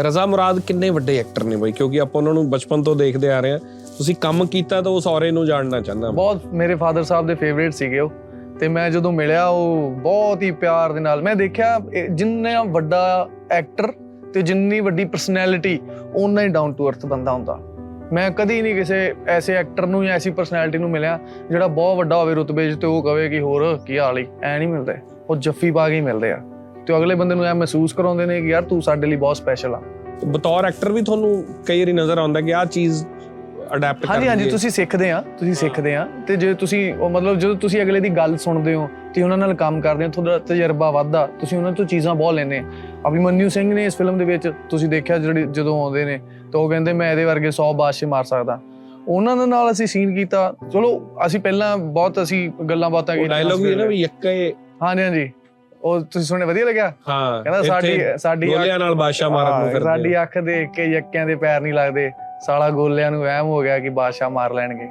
ਰਜ਼ਾ ਮੁਰਾਦ ਕਿੰਨੇ ਵੱਡੇ ਐਕਟਰ ਨੇ ਬਈ? ਕਿਉਂਕਿ ਆਪਾਂ ਉਹਨਾਂ ਨੂੰ ਬਚਪਨ ਤੋਂ ਦੇਖਦੇ ਆ ਰਹੇ ਹਾਂ। ਤੁਸੀਂ ਕੰਮ ਕੀਤਾ ਤਾਂ ਉਹ ਔਰੇ ਨੂੰ ਜਾਣਨਾ ਚਾਹੁੰਦਾ ਬਹੁਤ ਮੇਰੇ ਫਾਦਰ ਸਾਹਿਬ ਦੇ ਫੇਵਰੇਟ ਸੀਗੇ ਉਹ। ਤੇ ਮੈਂ ਜਦੋਂ ਮਿਲਿਆ, ਉਹ ਬਹੁਤ ਹੀ ਪਿਆਰ ਦੇ ਨਾਲ, ਮੈਂ ਦੇਖਿਆ, ਇਹ ਜਿੰਨਾ ਵੱਡਾ ਐਕਟਰ ਤੇ ਜਿੰਨੀ ਵੱਡੀ ਪਰਸਨੈਲਿਟੀ ਓਨਾ ਹੀ ਡਾਊਨ ਟੂ ਅਰਥ ਬੰਦਾ ਹੁੰਦਾ। ਮੈਂ ਕਦੀ ਨਹੀਂ ਕਿਸੇ ਐਸੇ ਐਕਟਰ ਨੂੰ ਜਾਂ ਐਸੀ ਪਰਸਨੈਲਿਟੀ ਨੂੰ ਮਿਲਿਆ, ਜਿਹੜਾ ਬਹੁਤ ਵੱਡਾ ਹੋਵੇ ਰੁਤਬੇ 'ਚ ਤੇ ਉਹ ਕਵੇ ਕਿ ਹੋਰ ਕੀ ਹਾਲ ਹੀ ਐ ਨਹੀਂ ਮਿਲਦੇ। ਉਹ ਜੱਫੀ ਪਾ ਕੇ ਹੀ ਮਿਲਦੇ ਆ। ਤੇ ਅਗਲੇ ਬੰਦੇ ਨੂੰ ਇਹ ਮਹਿਸੂਸ ਕਰਾਉਂਦੇ ਨੇ ਕਿ ਯਾਰ ਤੂੰ ਸਾਡੇ ਲਈ ਬਹੁਤ ਸਪੈਸ਼ਲ ਆ। ਬਤੌਰ ਐਕਟਰ ਵੀ ਤੁਹਾਨੂੰ ਕਈ ਵਾਰੀ ਨਜ਼ਰ ਆਉਂਦਾ ਕਿ ਆਹ ਚੀਜ਼ ਅਡਾਪਟ ਕਰ ਹਾਂਜੀ। ਤੁਸੀਂ ਸਿੱਖਦੇ ਆ ਤੁਸੀਂ ਸਿੱਖਦੇ ਆ। ਤੇ ਜੇ ਤੁਸੀਂ ਉਹ ਮਤਲਬ ਜਦੋਂ ਤੁਸੀਂ ਅਗਲੇ ਦੀ ਗੱਲ ਸੁਣਦੇ ਹੋ ਤੇ ਉਹਨਾਂ ਨਾਲ ਕੰਮ ਕਰਦੇ ਹੋ ਤੁਹਾਡਾ ਤਜਰਬਾ ਵੱਧਦਾ ਤੁਸੀਂ ਉਹਨਾਂ ਤੋਂ ਚੀਜ਼ਾਂ ਬਹੁਤ ਲੈਂਦੇ ਆ। ਅਭਿਮਨਿਊ ਸਿੰਘ ਨੇ ਇਸ ਫਿਲਮ ਦੇ ਵਿੱਚ ਤੁਸੀਂ ਦੇਖਿਆ ਜਿਹੜੀ ਜਦੋਂ ਆਉਂਦੇ ਨੇ ਤਾਂ ਉਹ ਕਹਿੰਦੇ ਮੈਂ ਇਹਦੇ ਵਰਗੇ 100 ਬਾਦਸ਼ਾਹ ਮਾਰ ਸਕਦਾ। ਉਹਨਾਂ ਦੇ ਨਾਲ ਅਸੀਂ ਸੀਨ ਕੀਤਾ। ਚਲੋ ਅਸੀਂ ਪਹਿਲਾਂ ਬਹੁਤ ਅਸੀਂ ਗੱਲਾਂ ਬਾਤਾਂ ਕੀਤੀਆਂ ਡਾਇਲੋਗ ਵੀ ਨਾ ਵੀ ਯੱਕੇ ਹਾਂਜੀ ਹਾਂਜੀ। ਉਹ ਤੁਸੀਂ ਸੁਣੇ ਵਧੀਆ ਲੱਗਿਆ? ਹਾਂ ਕਹਿੰਦਾ ਸਾਡੀ ਸਾਡੀ ਗੋਲਿਆਂ ਨਾਲ ਬਾਦਸ਼ਾਹ ਮਾਰਨ ਨੂੰ ਫਿਰਦੇ ਸਾਡੀ। ਅੱਖ ਦੇਖ ਕੇ ਯੱਕਿਆਂ ਦੇ ਪੈਰ ਨਹੀਂ ਲੱਗਦੇ। ਸਾਲਾ ਗੋਲਿਆਂ ਨੂੰ ਵਹਿਮ ਹੋ ਗਿਆ ਕਿ ਬਾਦਸ਼ਾਹ ਮਾਰ ਲੈਣਗੇ।